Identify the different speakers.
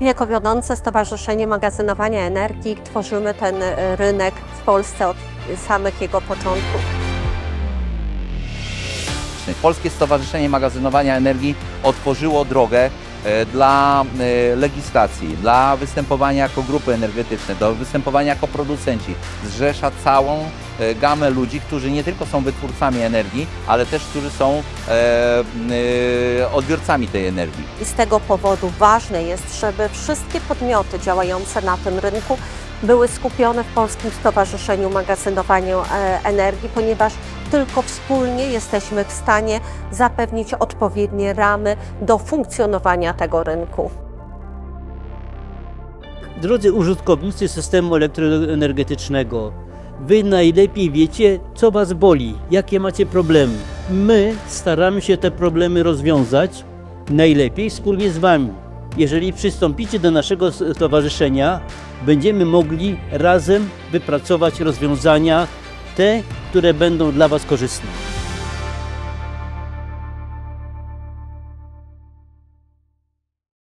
Speaker 1: Jako wiodące Stowarzyszenie Magazynowania Energii tworzymy ten e, rynek w Polsce od samych jego początków.
Speaker 2: Polskie Stowarzyszenie Magazynowania Energii otworzyło drogę dla e, legislacji, dla występowania jako grupy energetyczne, do występowania jako producenci. Zrzesza całą e, gamę ludzi, którzy nie tylko są wytwórcami energii, ale też którzy są e, e, odbiorcami tej energii.
Speaker 1: I z tego powodu ważne jest, żeby wszystkie podmioty działające na tym rynku były skupione w Polskim Stowarzyszeniu Magazynowania e, Energii, ponieważ tylko wspólnie jesteśmy w stanie zapewnić odpowiednie ramy do funkcjonowania tego rynku.
Speaker 3: Drodzy użytkownicy systemu elektroenergetycznego, Wy najlepiej wiecie, co Was boli, jakie macie problemy. My staramy się te problemy rozwiązać najlepiej wspólnie z Wami. Jeżeli przystąpicie do naszego stowarzyszenia, będziemy mogli razem wypracować rozwiązania, te, które będą dla Was korzystne.